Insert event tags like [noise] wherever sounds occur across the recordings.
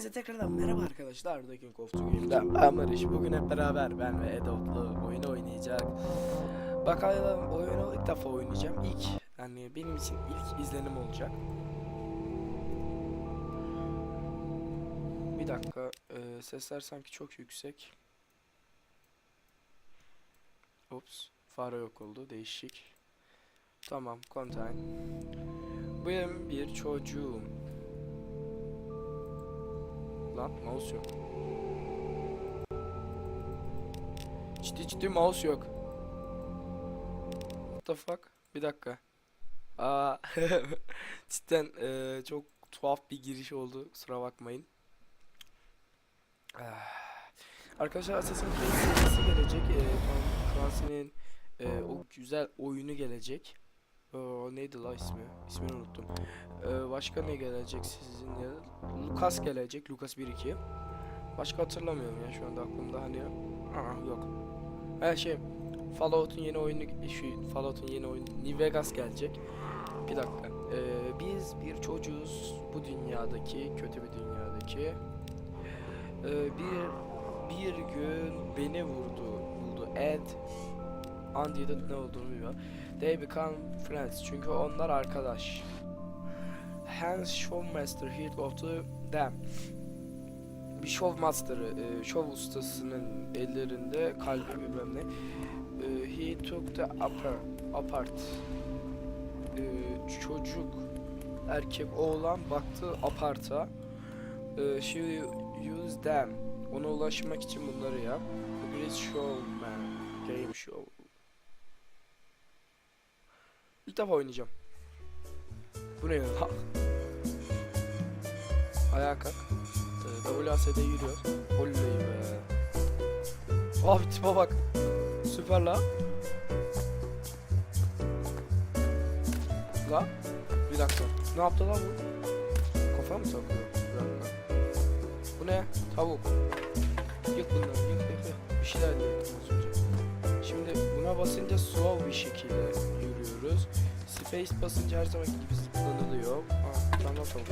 Hepinize tekrardan merhaba arkadaşlar. Of the Game'den ben Barış. Bugün hep beraber ben ve Edot'lu oyun oynayacak. Bakalım oyunu ilk defa oynayacağım. İlk yani benim için ilk izlenim olacak. Bir dakika. e, sesler sanki çok yüksek. Ops. Fare yok oldu. Değişik. Tamam. Contain. Ben bir çocuğum. Lan mouse yok. Ciddi ciddi mouse yok. What the fuck? Bir dakika. Aa, [laughs] cidden eee, çok tuhaf bir giriş oldu. Kusura bakmayın. Ah. Arkadaşlar Assassin's Creed serisi gelecek. Tom Clancy'nin eee, o güzel oyunu gelecek. Oo, neydi la ismi? İsmini unuttum. Ee, başka ne gelecek sizinle? Lucas gelecek. Lucas 1-2. Başka hatırlamıyorum ya şu anda aklımda hani. Aa, yok. Her şey Fallout'un yeni oyunu şu Fallout'un yeni oyunu New Vegas gelecek. Bir dakika. Ee, biz bir çocuğuz bu dünyadaki kötü bir dünyadaki. Ee, bir bir gün beni vurdu buldu Ed Andy'de ne olduğunu bilmiyorum. They become friends çünkü onlar arkadaş. Hans Showmaster Heat of the Dam. Bir Showmaster'ı, e, şov ustasının ellerinde kalbi bilmem ne. E, he took the upper, apart. E, çocuk, erkek oğlan baktı aparta. She used them. Ona ulaşmak için bunları yap. The Great Showman. Game Show. İlk defa oynayacağım. Bu ne ya? Ayağa kalk. Ee, WASD yürüyor. Oley be. Abi tipe bak. Süper la. La. Bir dakika. Ne yaptı lan bu? Kafa mı dakika. Bu ne? Tavuk. Yık bunları. Yık yık yık. Bir şeyler diyor. Şimdi buna basınca slow bir şekilde yürüyoruz. Space basınca her zaman gibi zıplanılıyor. Aa, tamam oldu.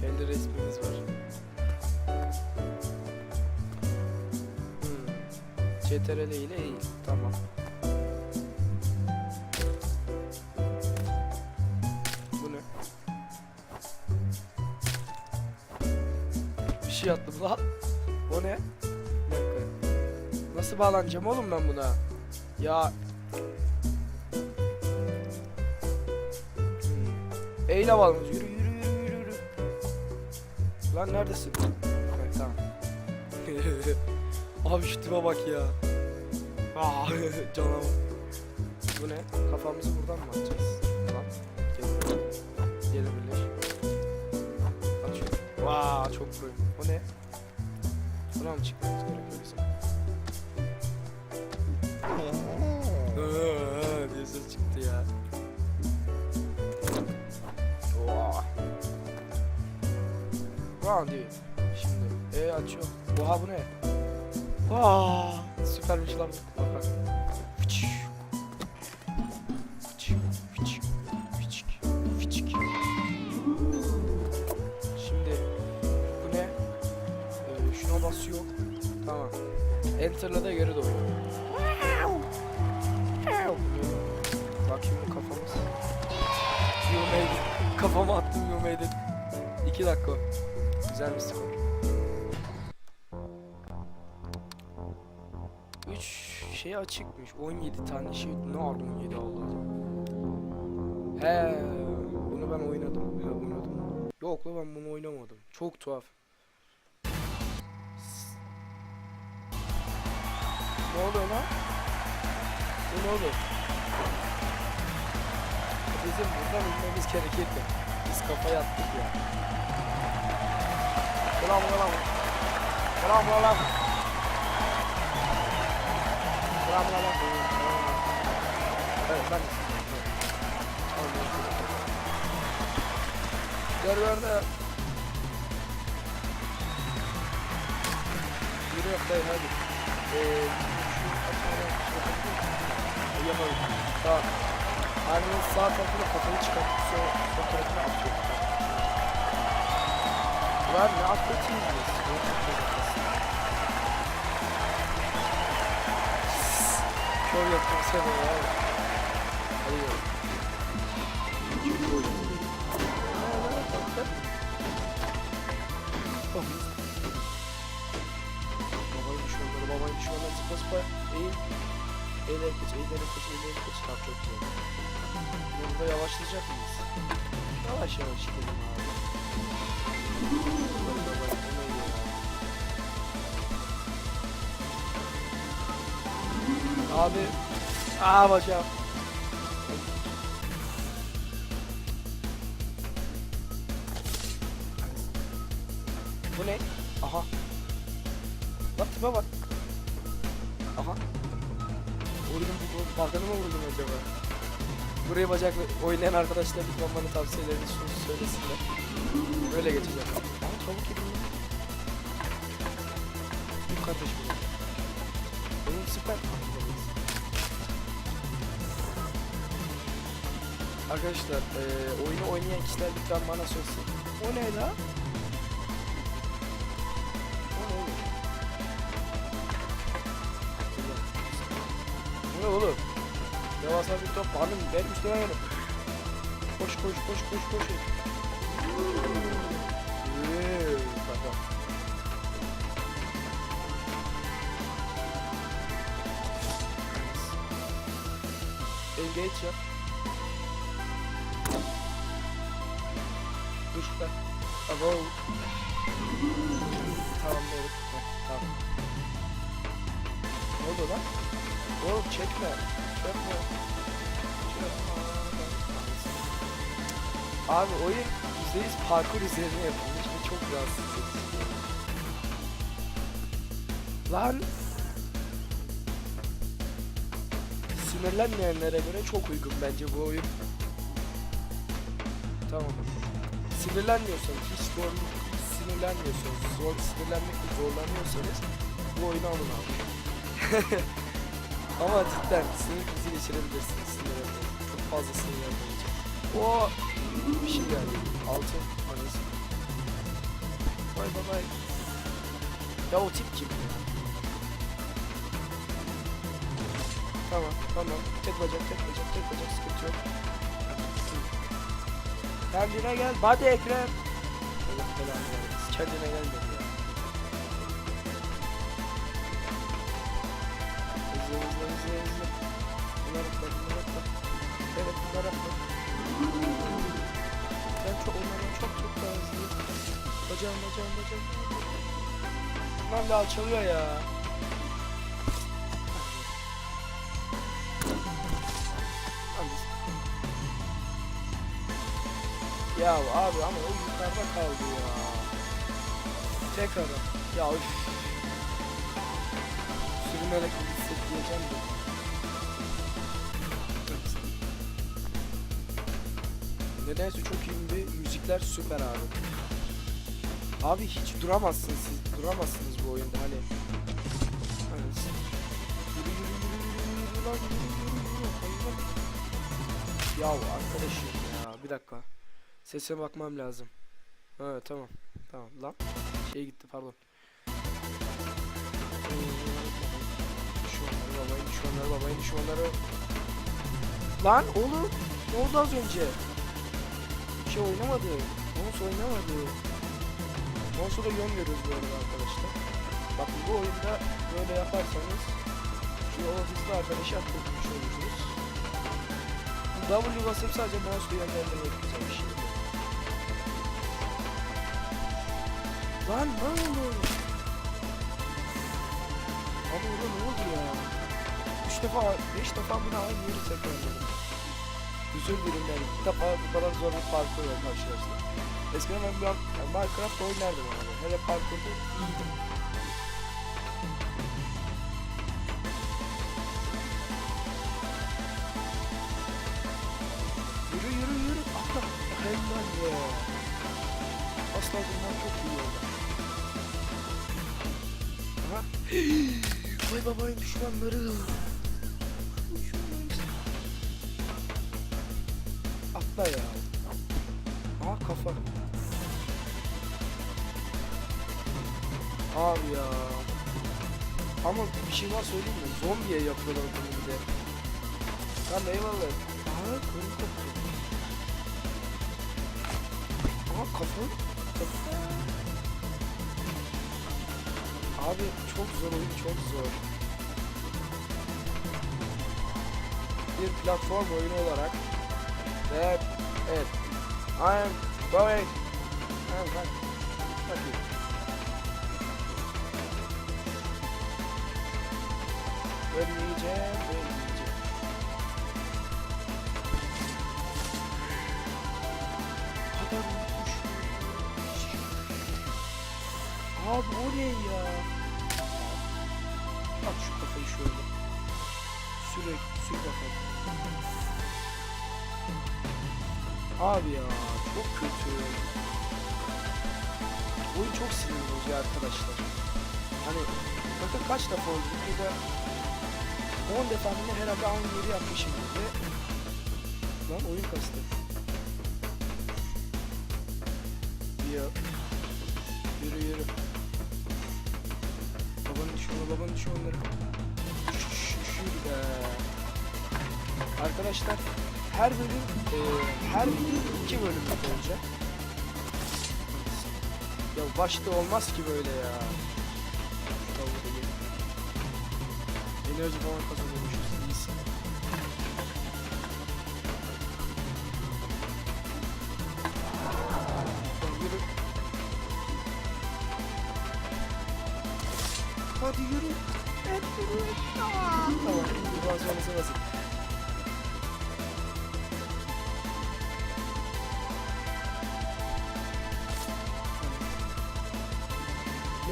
Kendi resmimiz var. Hmm. CTRL ile eğil. Tamam. Şey attım lan. O ne? Nasıl bağlanacağım oğlum ben buna? Ya. Hmm. Eyle bağlanıyoruz. Yürü yürü yürü yürü yürü. Lan neredesin? Evet, tamam. [laughs] Abi şu tipe bak ya. Ah, [laughs] canavar. Bu ne? Kafamızı buradan mı atacağız? Lan. Gel buraya. Gel birleş. Açıyorum. Vaa çok koyun. O ne? Buna mı çıkmamız Tamam diyor. Şimdi e açıyor. Oha bu ne? Aa, süpermiş lan. Bak bak. Fıçık. Fıçık, fıçık, fıçık, fıçık. Şimdi bu ne? Ee, şuna basıyor. Tamam. Enter'la da geri doğru. Bak şimdi kafamız. İt. Kafama attım it. 2 dakika. Güzel bir skor. 3 şey açıkmış. 17 tane şey. Ne oldu 17 oldu? He, bunu ben oynadım. He, oynadım. Yok lan ben bunu oynamadım. Çok tuhaf. Ne oluyor lan? Bu ne oluyor? Bizim buradan inmemiz gerekirdi. Biz kafaya attık ya. Selam selam. Selam selam. Selam selam. Evet ben Gör gör de. Yürü yok dayı hadi. Şu aşağıya Yapalım. Tamam. Hani sağ tarafına kafayı çıkartıp sonra Lan ne atlatayım biz? Ne atlatacağız? Kör yaptım seni ya. Oh. Babayın düşmanları, babayın düşmanları zıpla zıpla. Eğil. Eğilerek geç, eğilerek geç, eğilerek geç. Tamam çok güzel. Burada yavaşlayacak mıyız? Yavaş yavaş gidelim abi. Abi. Aa bacağım. Bu ne? Aha. Bak tipe bak. Aha. Vurdum bu balkanı mı vurdum acaba? Buraya bacakla oynayan arkadaşlar lütfen bana tavsiyelerini sö- söylesinler. Böyle geçeceğim. Ama tavuk yedim ya. Bu kardeş bu. Oyun süper. Arkadaşlar eee oyunu oynayan kişiler lütfen bana söylesin. O ne la? O ne oğlum? Bu ne oğlum? Devasa bir top hanım üstüme benim. Koş koş koş koş koş. Bak. Engage yap. Dur ben. Abo. Tamam doğru. Tamam. Ne oldu lan? Oğlum çekme. Çekme. Abi oyun %100 parkur üzerine yapılmış ve çok rahatsız. Lan! Sinirlenmeyenlere göre çok uygun bence bu oyun. Tamam. Sinirlenmiyorsanız, hiç zor, sinirlenmiyorsanız, zor, sinirlenmekte zorlanıyorsanız bu oyunu alın abi. [laughs] Ama cidden sinir krizi geçirebilirsiniz sinirlenmeyin. Çok fazla sinirlenmeyecek. O bir şey geldi. Altı. Anası. Bay bay bay. Ya o tip kim ya? Tamam tamam. Tek bacak tek bacak tek bacak sıkıntı yok. Kendine gel. Hadi Ekrem. Allah belanı vermesin. Kendine gel dedi ya. Hızlı hızlı hızlı hızlı. Bunlar atla bunlar atla. Evet bunlar atla. Ben çok onlardan çok çok daha hızlıyım. Bacağım bacağım bacağım. Bunlar da alçalıyor ya. Ya abi ama o yukarıda kaldı ya. Tekrar. Ya üf. Sürünerek hissedeceğim de. Nedense çok iyi bir müzikler süper abi. Abi hiç duramazsınız siz. Duramazsınız bu oyunda hani. Hani. Ya arkadaşım ya bir dakika. Sesime bakmam lazım. Ha tamam. Tamam lan. Şey gitti pardon. Düşmanları babayın düşmanları babayın düşmanları. Lan oğlum ne oldu az önce? Bir şey oynamadı. Mouse oynamadı. Mouse'u da yön veriyoruz bu arada arkadaşlar. Bakın bu oyunda böyle yaparsanız şu o hızlı arkadaşı atlatmış olursunuz. W basıp sadece mouse'u yönlendirmek güzel bir şey. Lan ne oldu? Abi orada ne oldu ya? Üç defa, beş defa bunu aynı yeri tekrarladım. Dilerim yani. İlk defa bu kadar zor bir parkurla karşılaştım. Eskiden ben bir an yani Minecraft oynardım abi. Hele parkurda iyiydim. Yürü yürü yürü. Atla. Helal be. Asla bundan çok iyi oldu. Aha. [gasps] Vay babayın düşmanları. Atla ya. Aha kafa. Abi ya. Ama bir şey var söyleyeyim mi? Zombiye yapıyorlar bunu bir de. Tamam eyvallah. Aha kolum koptu. Aha kafa. kafa. Abi çok zor oyun çok zor. Bir platform oyunu olarak ve evet I'm going I'm going Bakayım. Ölmeyeceğim, ölmeyeceğim. Adam. Abi o ne ya? Bak şu kafayı şöyle. Sürekli sür. Abi ya çok kötü. Oyun çok sinir bozucu arkadaşlar. Hani bakın kaç defa oldu videoda 10 defa ne herhalde aynı yeri yapmışım ve lan oyun kastı. Ya. Yürü yürü. Babanın düşmanı babanın düşmanları. Şükür be. Arkadaşlar her bölüm e, her bölüm iki bölümlük olacak. Ya başta olmaz ki böyle ya. Yedim. Enerji falan kazanıyormuşuz. İyisin. Yürü. Hadi yürü. Evet yürü. Aa, Tamam. Biraz sonrası basit.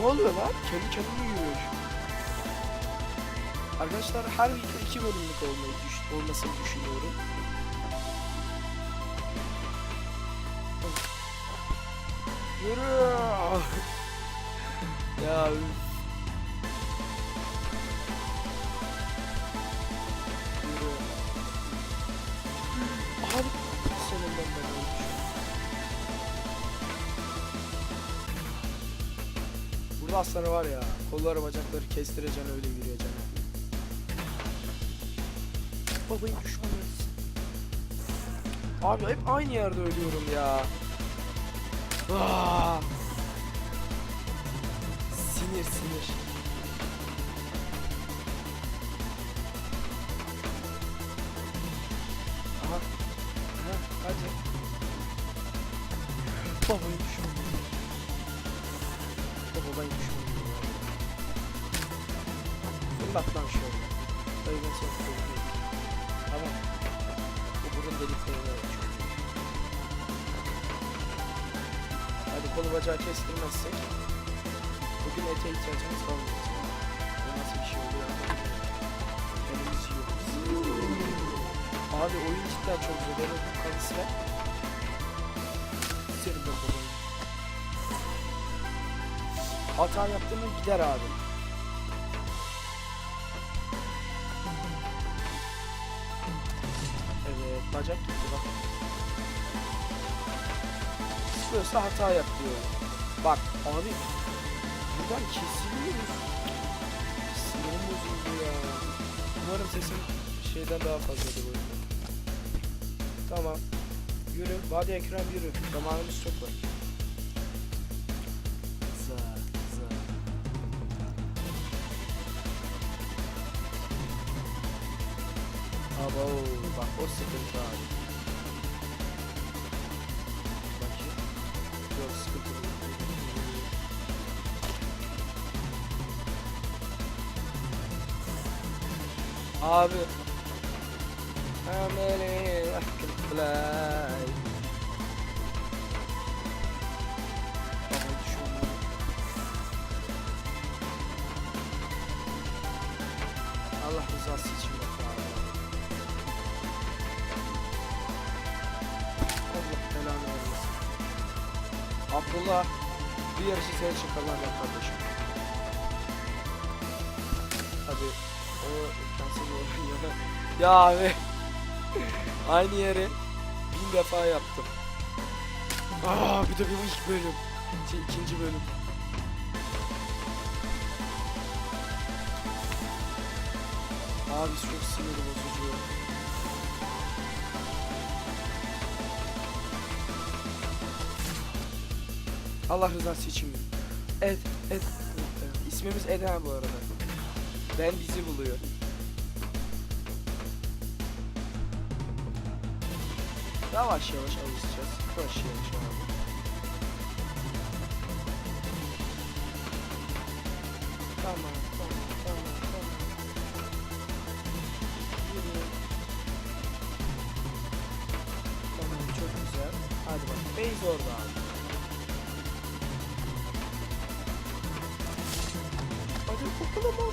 Oluyor lan? Kendi kendine yürüyor. Arkadaşlar her video iki bölümlük olmayı düş olmasını düşünüyorum. Yürü. [laughs] ya üf. Burada aslanı var ya. Kolları bacakları kestireceksin öyle yürüyeceksin. Babayın düşmanıyız. Abi hep aynı yerde ölüyorum ya. Ah! Sinir sinir. Aha. Aha, hadi. Babayın düşmanı. Fırlat lan şöyle. Seni koruyorum. Tamam. Bu burun deliklerine açıyor. Hadi kolu bacağı kestirmezsek bugün ete ihtiyacımız kalmayacak. Bu nasıl bir şey oluyor? Kendimiz yiyoruz. Abi oyun cidden çok zor. Ben o kanisine senin de babayım. Hata yaptığımı gider abi. Bacak gitti bak. İstiyorsa hata yap diyor. Bak abi, buradan kesiliyoruz. Sinirim bozuldu ya. Umarım sesim şeyden daha fazladır bu. Tamam. Yürü, Vadi Ekrem yürü. Zamanımız çok var. Abo bak o sıkıntı abi. Abi. Ameli. Baba düşüyor. Allah rızası için Abdullah bir yarışı senin için kardeşim. Hadi o imkansız olmuyor. [laughs] ya abi [laughs] aynı yeri bin defa yaptım. Aa bir de bu ilk bölüm. Şey, ikinci bölüm. Abi çok sinir bozucu. Allah rızası için. Ed, Ed. İsmimiz Eda bu arada. Ben bizi buluyor. Yavaş yavaş alışacağız. Yavaş yavaş abi. Tamam, tamam, tamam, tamam. Tamam, çok güzel. Hadi bak, base orada abi. Hadi okulama.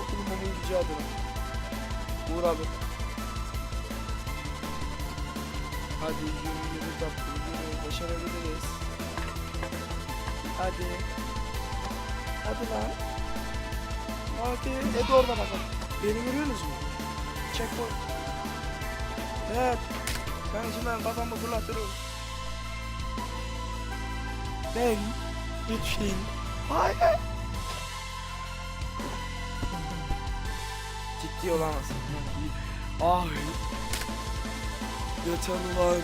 Okulamamın gücü adına. Uğur abi. Hadi yürü yürü tatlım yürü başarabiliriz. Hadi. Hadi lan. Hadi. Hadi orada bakalım. Beni görüyorsunuz mu? Checkpoint. Evet. Ben şimdi kafamı fırlatırım. Ben için. Hayır. Ciddi olamazsın. Ay. Yeter ulan.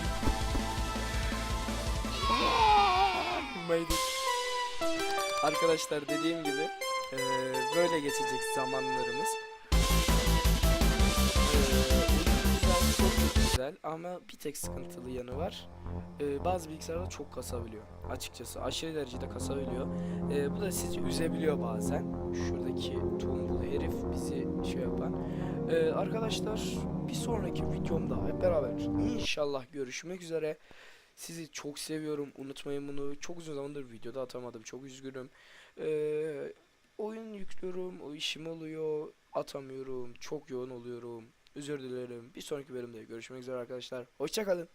Arkadaşlar dediğim gibi böyle geçecek zamanlarımız. Güzel ama bir tek sıkıntılı yanı var. Eee, bazı bilgisayarlar çok kasabiliyor. Açıkçası aşırı derecede kasabiliyor. Eee, bu da sizi üzebiliyor bazen. Şuradaki tombul herif bizi şey yapan. Eee, arkadaşlar bir sonraki videomda hep beraber inşallah görüşmek üzere. Sizi çok seviyorum. Unutmayın bunu. Çok uzun zamandır videoda atamadım. Çok üzgünüm. Ee, oyun yüklüyorum. O işim oluyor. Atamıyorum. Çok yoğun oluyorum. Özür dilerim. Bir sonraki bölümde görüşmek üzere arkadaşlar. Hoşçakalın.